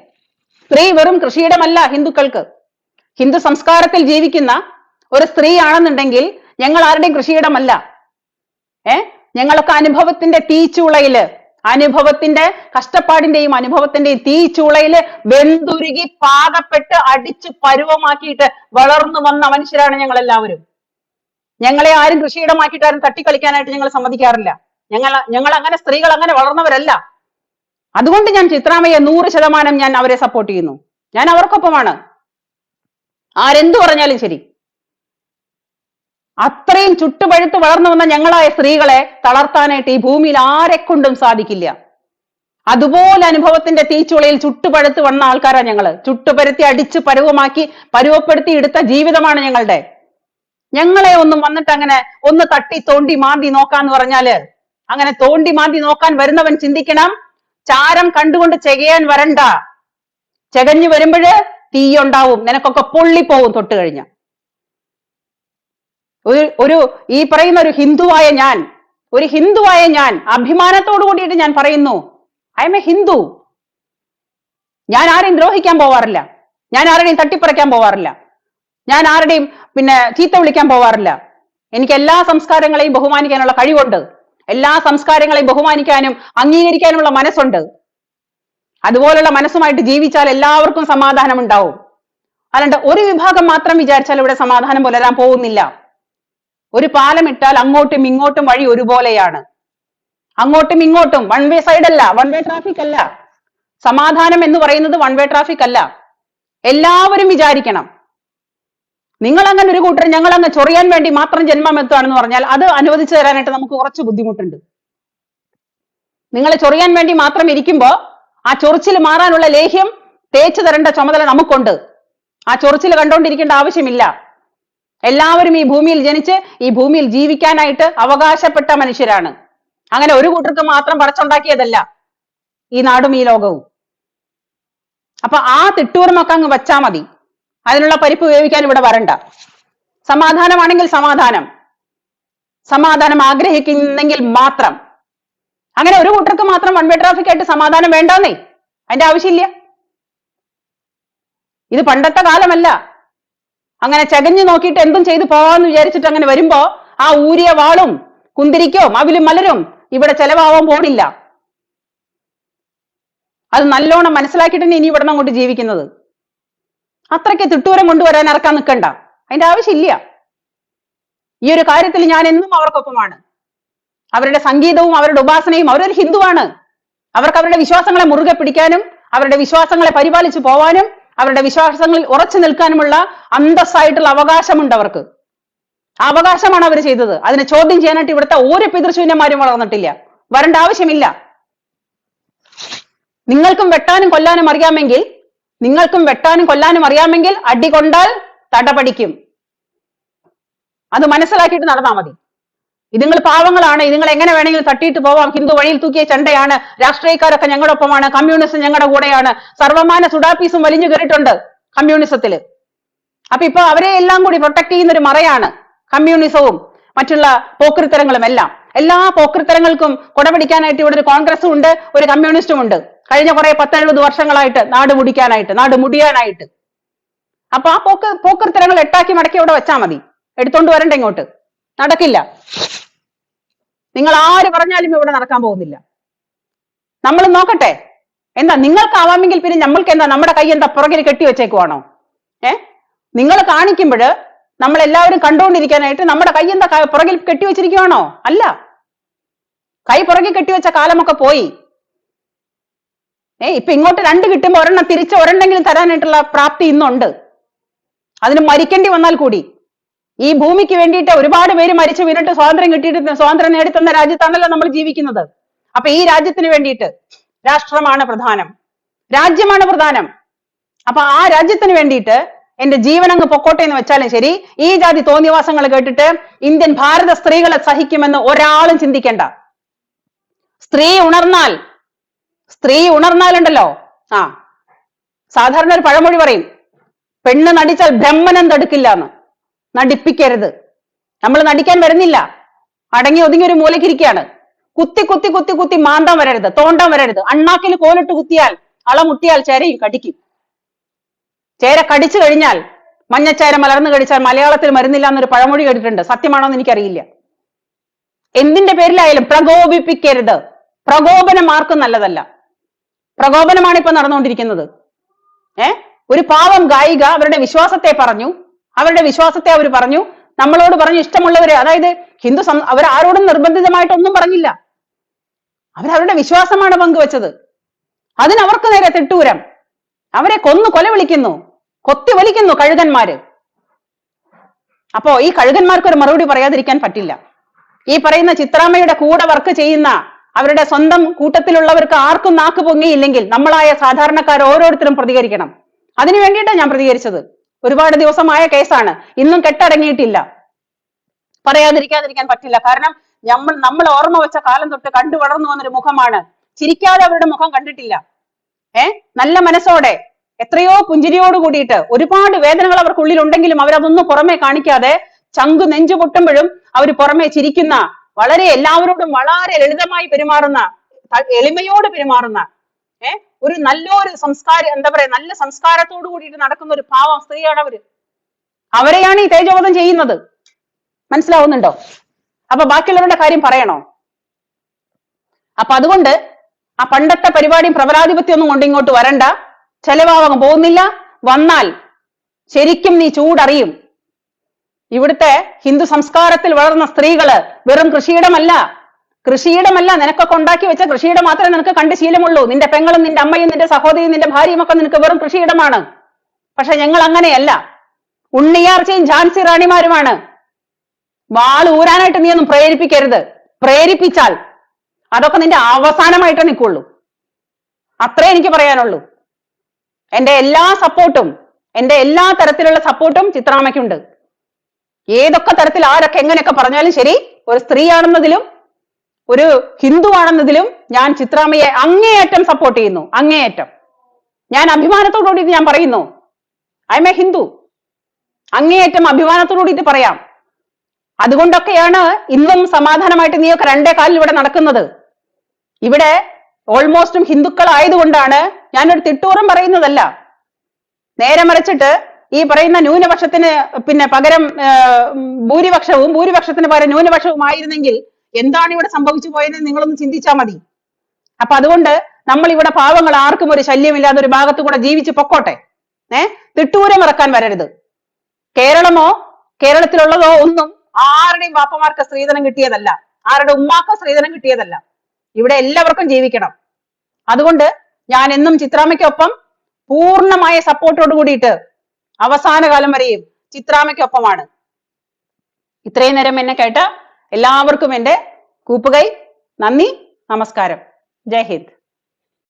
Speaker 1: സ്ത്രീ വെറും കൃഷിയിടമല്ല ഹിന്ദുക്കൾക്ക്. ഹിന്ദു സംസ്കാരത്തിൽ ജീവിക്കുന്ന ഒരു സ്ത്രീ ആണെന്നുണ്ടെങ്കിൽ ഞങ്ങൾ ആരുടെയും കൃഷിയിടമല്ല. ഏ? ഞങ്ങളൊക്കെ അനുഭവത്തിന്റെ തീച്ചൂളയിൽ അനുഭവത്തിന്റെ കഷ്ടപ്പാടിന്റെയും അനുഭവത്തിന്റെയും തീച്ചൂളയിൽ വെന്തുരുകി പാകപ്പെട്ട് അടിച്ച് പരുവമാക്കിയിട്ട് വളർന്നു വന്ന മനുഷ്യരാണ് ഞങ്ങൾ എല്ലാവരും ഞങ്ങളെ ആരും കൃഷിയിടമാക്കിയിട്ട് ആരും തട്ടിക്കളിക്കാനായിട്ട് ഞങ്ങൾ സമ്മതിക്കാറില്ല. ഞങ്ങൾ ഞങ്ങൾ അങ്ങനെ സ്ത്രീകൾ അങ്ങനെ വളർന്നവരല്ല. അതുകൊണ്ട് ഞാൻ ചിത്രാമയെ നൂറ് ശതമാനം ഞാൻ അവരെ സപ്പോർട്ട് ചെയ്യുന്നു. ഞാൻ അവർക്കൊപ്പമാണ്. ആരെന്തു പറഞ്ഞാലും ശരി. അത്രയും ചുട്ടുപഴുത്ത് വളർന്നു വന്ന ഞങ്ങളായ സ്ത്രീകളെ തളർത്താനായിട്ട് ഈ ഭൂമിയിൽ ആരെ കൊണ്ടും സാധിക്കില്ല. അതുപോലെ അനുഭവത്തിന്റെ തീച്ചുളയിൽ ചുട്ടുപഴുത്ത് വന്ന ആൾക്കാരാ ഞങ്ങൾ. ചുട്ടുപരുത്തി അടിച്ച് പരുവമാക്കി പരുവപ്പെടുത്തി എടുത്ത ജീവിതമാണ് ഞങ്ങളുടെ. ഞങ്ങളെ ഒന്നും വന്നിട്ട് അങ്ങനെ ഒന്ന് തട്ടി തോണ്ടി മാന്തി നോക്കാന്ന് പറഞ്ഞാൽ അങ്ങനെ തോണ്ടി മാന്തി നോക്കാൻ വരുന്നവൻ ചിന്തിക്കണം. ചാരം കണ്ടുകൊണ്ട് ചെകയാൻ വരണ്ട. ചെകഞ്ഞു വരുമ്പോഴ് തീയുണ്ടാവും നിനക്കൊക്കെ പൊള്ളിപ്പോവും തൊട്ട് കഴിഞ്ഞ. ഒരു ഒരു ഈ പറയുന്ന ഒരു ഹിന്ദുവായ ഞാൻ ഒരു ഹിന്ദുവായ ഞാൻ അഭിമാനത്തോടു കൂടിയിട്ട് ഞാൻ പറയുന്നു ഐ എം എ ഹിന്ദു ഞാൻ ആരെയും ദ്രോഹിക്കാൻ പോവാറില്ല. ഞാൻ ആരുടെയും തട്ടിപ്പറിക്കാൻ പോവാറില്ല. ഞാൻ ആരുടെയും പിന്നെ ചീത്ത വിളിക്കാൻ പോവാറില്ല. എനിക്ക് എല്ലാ സംസ്കാരങ്ങളെയും ബഹുമാനിക്കാനുള്ള കഴിവുണ്ട്. എല്ലാ സംസ്കാരങ്ങളെയും ബഹുമാനിക്കാനും അംഗീകരിക്കാനുമുള്ള മനസ്സുണ്ട്. അതുപോലുള്ള മനസ്സുമായിട്ട് ജീവിച്ചാൽ എല്ലാവർക്കും സമാധാനം ഉണ്ടാവും. അല്ലാണ്ട് ഒരു വിഭാഗം മാത്രം വിചാരിച്ചാൽ ഇവിടെ സമാധാനം പുലരാൻ പോകുന്നില്ല. ഒരു പാലം ഇട്ടാൽ അങ്ങോട്ടും ഇങ്ങോട്ടും വഴി ഒരുപോലെയാണ്. അങ്ങോട്ടും ഇങ്ങോട്ടും വൺ വേ സൈഡ് അല്ല വൺ വേ ട്രാഫിക് അല്ല. സമാധാനം എന്ന് പറയുന്നത് വൺ വേ ട്രാഫിക് അല്ല. എല്ലാവരും വിചാരിക്കണം. നിങ്ങൾ അങ്ങനെ ഒരു കൂട്ടർ ഞങ്ങൾ അങ്ങ് ചൊറിയാൻ വേണ്ടി മാത്രം ജന്മം എത്തുകയാണെന്ന് പറഞ്ഞാൽ അത് അനുവദിച്ചു തരാനായിട്ട് നമുക്ക് കുറച്ച് ബുദ്ധിമുട്ടുണ്ട്. നിങ്ങൾ ചൊറിയാൻ വേണ്ടി മാത്രം ഇരിക്കുമ്പോ ആ ചൊറിച്ചിൽ മാറാനുള്ള ലേഹ്യം തേച്ചു തരേണ്ട ചുമതല നമുക്കുണ്ട്. ആ ചൊറിച്ചിൽ കണ്ടോണ്ടിരിക്കേണ്ട ആവശ്യമില്ല. എല്ലാവരും ഈ ഭൂമിയിൽ ജനിച്ച് ഈ ഭൂമിയിൽ ജീവിക്കാനായിട്ട് അവകാശപ്പെട്ട മനുഷ്യരാണ്. അങ്ങനെ ഒരു കൂട്ടർക്ക് മാത്രം പറിച്ചുണ്ടാക്കിയതല്ല ഈ നാടും ഈ ലോകവും. അപ്പൊ ആ തിട്ടൂർമൊക്കെ അങ്ങ് വച്ചാ മതി. അതിനുള്ള പരിപ്പ് വേവിക്കാൻ ഇവിടെ വരണ്ട. സമാധാനമാണെങ്കിൽ സമാധാനം. സമാധാനം ആഗ്രഹിക്കുന്നെങ്കിൽ മാത്രം. അങ്ങനെ ഒരു കൂട്ടർക്ക് മാത്രം വൺ വേ ട്രാഫിക് ആയിട്ട് സമാധാനം വേണ്ടെന്നേ. അതിന്റെ ആവശ്യമില്ല. ഇത് പണ്ടത്തെ കാലമല്ല. അങ്ങനെ ചകഞ്ഞു നോക്കിയിട്ട് എന്തും ചെയ്തു പോവാന്ന് വിചാരിച്ചിട്ട് അങ്ങനെ വരുമ്പോ ആ ഊരിയ വാളും കുന്തിരിക്കോ മവിലും മലരും ഇവിടെ ചെലവാവാൻ പോണില്ല. അത് നല്ലോണം മനസ്സിലാക്കിയിട്ട് ഇനി ഇവിടെ അങ്ങോട്ട് ജീവിക്കുന്നത്. അത്രയ്ക്ക് തിട്ടൂരം കൊണ്ടുവരാൻ ഇറക്കാൻ നിൽക്കണ്ട അതിന്റെ ആവശ്യമില്ല. ഈ ഒരു കാര്യത്തിൽ ഞാൻ എന്നും അവർക്കൊപ്പമാണ്. അവരുടെ സംഗീതവും അവരുടെ ഉപാസനയും അവരൊരു ഹിന്ദുവാണ്. അവർക്ക് അവരുടെ വിശ്വാസങ്ങളെ മുറുകെ പിടിക്കാനും അവരുടെ വിശ്വാസങ്ങളെ പരിപാലിച്ചു പോവാനും അവരുടെ വിശ്വാസങ്ങളിൽ ഉറച്ചു നിൽക്കാനുമുള്ള അന്തസ്സായിട്ടുള്ള അവകാശമുണ്ട് അവർക്ക്. ആ അവകാശമാണ് അവർ ചെയ്തത്. അതിനെ ചോദ്യം ചെയ്യാനായിട്ട് ഇവിടുത്തെ ഒരു പിതൃശൂന്യന്മാരും വളർന്നിട്ടില്ല. വരേണ്ട ആവശ്യമില്ല. നിങ്ങൾക്കും വെട്ടാനും കൊല്ലാനും അറിയാമെങ്കിൽ നിങ്ങൾക്കും വെട്ടാനും കൊല്ലാനും അറിയാമെങ്കിൽ അടി കൊണ്ടാൽ തടപടിക്കും. അത് മനസ്സിലാക്കിയിട്ട് നടന്നാൽ മതി. ഇതുങ്ങൾ പാവങ്ങളാണ് ഇതുങ്ങൾ എങ്ങനെ വേണമെങ്കിലും തട്ടിയിട്ട് പോവാം. ഹിന്ദു വഴിയിൽ തൂക്കിയ ചണ്ടയാണ് രാഷ്ട്രീയക്കാരൊക്കെ ഞങ്ങളുടെ ഒപ്പമാണ് കമ്മ്യൂണിസം ഞങ്ങളുടെ കൂടെയാണ്. സർവമാന സുഡാപ്പീസും വലിഞ്ഞു കയറിയിട്ടുണ്ട് കമ്മ്യൂണിസത്തിൽ അപ്പൊ ഇപ്പൊ അവരെ എല്ലാം കൂടി പ്രൊട്ടക്ട് ചെയ്യുന്ന ഒരു മറയാണ് കമ്മ്യൂണിസവും മറ്റുള്ള പോക്കൃത്തരങ്ങളും എല്ലാം എല്ലാ പോക്കൃത്തരങ്ങൾക്കും കുടപിടിക്കാനായിട്ട് ഇവിടെ ഒരു കോൺഗ്രസും ഉണ്ട് ഒരു കമ്മ്യൂണിസ്റ്റും ഉണ്ട്. കഴിഞ്ഞ കുറെ പത്തെഴുപത് വർഷങ്ങളായിട്ട് നാട് മുടിക്കാനായിട്ട് നാട് മുടിയാനായിട്ട്. അപ്പൊ ആ പോക്ക് പോക്കൃത്തരങ്ങൾ എട്ടാക്കി മടക്കി അവിടെ വെച്ചാൽ മതി. എടുത്തോണ്ട് വരണ്ട ഇങ്ങോട്ട്. നടക്കില്ല. നിങ്ങൾ ആര് പറഞ്ഞാലും ഇവിടെ നടക്കാൻ പോകുന്നില്ല. നമ്മൾ നോക്കട്ടെ. എന്താ നിങ്ങൾക്കാവാമെങ്കിൽ പിന്നെ നമ്മൾക്ക് എന്താ നമ്മുടെ കൈ എന്താ പുറകിൽ കെട്ടി വെച്ചേക്കുവാണോ? ഏ? നിങ്ങൾ കാണിക്കുമ്പോൾ നമ്മൾ എല്ലാവരും കണ്ടുകൊണ്ടിരിക്കാനായിട്ട് നമ്മുടെ കൈ എന്താ പുറകിൽ കെട്ടി വെച്ചിരിക്കുവാണോ? അല്ല. കൈ പുറകിൽ കെട്ടിവെച്ച കാലമൊക്കെ പോയി. ഏ ഇപ്പൊ ഇങ്ങോട്ട് രണ്ട് കിട്ടുമ്പോ ഒരെണ്ണം തിരിച്ച് ഒരെണ്ണെങ്കിലും തരാനായിട്ടുള്ള പ്രാപ്തി ഇന്നുണ്ട്. അതിന് മരിക്കേണ്ടി വന്നാൽ കൂടി. ഈ ഭൂമിക്ക് വേണ്ടിയിട്ട് ഒരുപാട് പേര് മരിച്ചു വീണിട്ട് സ്വാതന്ത്ര്യം കിട്ടിയിട്ട് സ്വാതന്ത്ര്യം നേടിത്തന്ന രാജ്യത്താണല്ലോ നമ്മൾ ജീവിക്കുന്നത്. അപ്പൊ ഈ രാജ്യത്തിന് വേണ്ടിയിട്ട് രാഷ്ട്രമാണ് പ്രധാനം. രാജ്യമാണ് പ്രധാനം. അപ്പൊ ആ രാജ്യത്തിന് വേണ്ടിയിട്ട് എന്റെ ജീവൻ അങ്ങ് പൊക്കോട്ടെ എന്ന് വെച്ചാലും ശരി ഈ ജാതി തോന്നിവാസങ്ങൾ കേട്ടിട്ട് ഇന്ത്യൻ ഭാരത സ്ത്രീകളെ സഹിക്കുമെന്ന് ഒരാളും ചിന്തിക്കേണ്ട. സ്ത്രീ ഉണർന്നാൽ സ്ത്രീ ഉണർന്നാലുണ്ടല്ലോ. ആ. സാധാരണ ഒരു പഴമൊഴി പറയും. പെണ്ണ് നടിച്ചാൽ ബ്രഹ്മനം തടുക്കില്ല എന്ന് നടിപ്പിക്കരുത്. നമ്മൾ നടിക്കാൻ വരുന്നില്ല. അടങ്ങി ഒതുങ്ങി ഒരു മൂലക്കിരിക്കുകയാണ് കുത്തി കുത്തി കുത്തി കുത്തി മാന്താൻ വരരുത് തോണ്ടാൻ വരരുത്. അണ്ണാക്കിൽ കോലിട്ട് കുത്തിയാൽ അളമുട്ടിയാൽ ചേരയും കടിക്കും. ചേര കടിച്ചു കഴിഞ്ഞാൽ മഞ്ഞച്ചേര മലർന്നു കടിച്ചാൽ മലയാളത്തിൽ മരുന്നില്ല എന്നൊരു പഴമൊഴി കേട്ടിട്ടുണ്ട്. സത്യമാണോ എന്ന് എനിക്കറിയില്ല. എന്തിന്റെ പേരിലായാലും പ്രകോപിപ്പിക്കരുത്. പ്രകോപനം ആർക്കും നല്ലതല്ല. പ്രകോപനമാണ് ഇപ്പൊ നടന്നുകൊണ്ടിരിക്കുന്നത്. ഏ? ഒരു പാവം ഗായിക അവരുടെ വിശ്വാസത്തെ പറഞ്ഞു. അവരുടെ വിശ്വാസത്തെ അവർ പറഞ്ഞു. നമ്മളോട് പറഞ്ഞു ഇഷ്ടമുള്ളവരെ അതായത് ഹിന്ദു അവർ ആരോടും നിർബന്ധിതമായിട്ടൊന്നും പറഞ്ഞില്ല. അവരവരുടെ വിശ്വാസമാണ് പങ്കുവച്ചത്. അതിനവർക്ക് നേരെ തിട്ടൂരം. അവരെ കൊന്നു കൊല വിളിക്കുന്നു കൊത്തി വലിക്കുന്നു കഴുകന്മാര്. അപ്പോ ഈ കഴുകന്മാർക്ക് ഒരു മറുപടി പറയാതിരിക്കാൻ പറ്റില്ല. ഈ പറയുന്ന ചിത്രാമ്മയുടെ കൂടെ വർക്ക് ചെയ്യുന്ന അവരുടെ സ്വന്തം കൂട്ടത്തിലുള്ളവർക്ക് ആർക്കും നാക്ക് പൊങ്ങിയില്ലെങ്കിൽ നമ്മളായ സാധാരണക്കാർ ഓരോരുത്തരും പ്രതികരിക്കണം. അതിനു വേണ്ടിയിട്ടാണ് ഞാൻ പ്രതികരിച്ചത്. ഒരുപാട് ദിവസമായ കേസാണ്. ഇന്നും കെട്ടടങ്ങിയിട്ടില്ല. പറയാതിരിക്കാതിരിക്കാൻ പറ്റില്ല. കാരണം നമ്മൾ നമ്മൾ ഓർമ്മ വെച്ച കാലം തൊട്ട് കണ്ടു വളർന്നു വന്നൊരു മുഖമാണ്. ചിരിക്കാതെ അവരുടെ മുഖം കണ്ടിട്ടില്ല. ഏ? നല്ല മനസ്സോടെ എത്രയോ പുഞ്ചിരിയോട് കൂടിയിട്ട് ഒരുപാട് വേദനകൾ അവർക്കുള്ളിൽ ഉണ്ടെങ്കിലും അവരതൊന്നും പുറമെ കാണിക്കാതെ ചങ്കു നെഞ്ചു പൊട്ടുമ്പോഴും അവർ പുറമെ ചിരിക്കുന്ന വളരെ എല്ലാവരോടും വളരെ ലളിതമായി പെരുമാറുന്ന എളിമയോട് പെരുമാറുന്ന ഏർ ഒരു നല്ലൊരു സംസ്കാരം എന്താ പറയാ നല്ല സംസ്കാരത്തോടു കൂടിയിട്ട് നടക്കുന്ന ഒരു പാവം സ്ത്രീയാണ് അവർ. അവരെയാണ് ഈ തേജോവധം ചെയ്യുന്നത്. മനസ്സിലാവുന്നുണ്ടോ? അപ്പൊ ബാക്കിയുള്ളവരുടെ കാര്യം പറയണോ? അപ്പൊ അതുകൊണ്ട് ആ പണ്ടത്തെ പരിപാടിയും പ്രബലാധിപത്യം ഒന്നും കൊണ്ട് ഇങ്ങോട്ട് വരണ്ട. ചെലവാകാൻ പോകുന്നില്ല. വന്നാൽ ശരിക്കും നീ ചൂടറിയും. ഇവിടുത്തെ ഹിന്ദു സംസ്കാരത്തിൽ വളർന്ന സ്ത്രീകൾ വെറും കൃഷിയിടമല്ല. കൃഷിയിടമല്ല നിനക്കൊക്കെ ഉണ്ടാക്കി വെച്ച കൃഷിയിടം മാത്രമേ നിനക്ക് കണ്ട് ശീലമുള്ളൂ. നിന്റെ പെങ്ങളും നിന്റെ അമ്മയും നിന്റെ സഹോദരിയും നിന്റെ ഭാര്യയും ഒക്കെ നിനക്ക് വെറും കൃഷിയിടമാണ്. പക്ഷെ ഞങ്ങൾ അങ്ങനെയല്ല. ഉണ്ണിയാർച്ചയും ഝാൻസി റാണിമാരുമാണ്. വാൾ ഊരാനായിട്ട് നീ ഒന്നും പ്രേരിപ്പിക്കരുത്. പ്രേരിപ്പിച്ചാൽ അതൊക്കെ നിന്റെ അവസാനമായിട്ടേ നിൽക്കുള്ളൂ. അത്രേ എനിക്ക് പറയാനുള്ളൂ. എന്റെ എല്ലാ സപ്പോർട്ടും എന്റെ എല്ലാ തരത്തിലുള്ള സപ്പോർട്ടും ചിത്രാമ്മയ്ക്കുണ്ട്. ഏതൊക്കെ തരത്തിൽ ആരൊക്കെ എങ്ങനെയൊക്കെ പറഞ്ഞാലും ശരി ഒരു സ്ത്രീയാണെന്നതിലും ഒരു ഹിന്ദു ആണെന്നതിലും ഞാൻ ചിത്രാമ്മയെ അങ്ങേയറ്റം സപ്പോർട്ട് ചെയ്യുന്നു അങ്ങേയറ്റം. ഞാൻ അഭിമാനത്തോടുകൂടി ഞാൻ പറയുന്നു ഐ എം എ ഹിന്ദു അങ്ങേയറ്റം അഭിമാനത്തോടുകൂടിയിട്ട് പറയാം. അതുകൊണ്ടൊക്കെയാണ് ഇന്നും സമാധാനമായിട്ട് നീയൊക്കെ രണ്ടേ കാലിൽ ഇവിടെ നടക്കുന്നത്. ഇവിടെ ഓൾമോസ്റ്റും ഹിന്ദുക്കൾ ആയതുകൊണ്ടാണ് ഞാനൊരു തിട്ടൂറും പറയുന്നതല്ല. നേരെ മറിച്ചിട്ട് ഈ പറയുന്ന ന്യൂനപക്ഷത്തിന് പിന്നെ പകരം ഭൂരിപക്ഷവും ഭൂരിപക്ഷത്തിന് പകരം ന്യൂനപക്ഷവും ആയിരുന്നെങ്കിൽ എന്താണ് ഇവിടെ സംഭവിച്ചു പോയതെന്ന് നിങ്ങളൊന്ന് ചിന്തിച്ചാൽ മതി. അപ്പൊ അതുകൊണ്ട് നമ്മൾ ഇവിടെ പാവങ്ങൾ ആർക്കും ഒരു ശല്യമില്ലാതെ ഒരു ഭാഗത്തു കൂടെ ജീവിച്ച് പൊക്കോട്ടെ. ഏ? തിട്ടൂരം ഇറക്കാൻ വരരുത്. കേരളമോ കേരളത്തിലുള്ളതോ ഒന്നും ആരുടെയും വാപ്പമാർക്ക് സ്ത്രീധനം കിട്ടിയതല്ല. ആരുടെ ഉമ്മാക്ക് സ്ത്രീധനം കിട്ടിയതല്ല. ഇവിടെ എല്ലാവർക്കും ജീവിക്കണം. അതുകൊണ്ട് ഞാൻ എന്നും ചിത്രാമ്മയ്ക്കൊപ്പം പൂർണമായ സപ്പോർട്ടോട് കൂടിയിട്ട് അവസാന കാലം വരെയും ചിത്രാമ്മയ്ക്കൊപ്പമാണ്. ഇത്രയും നേരം എന്നെ കേട്ട എല്ലാവർക്കും എന്റെ കൂപ്പുകൈ നന്ദി നമസ്കാരം. ജയ് ഹിന്ദ്.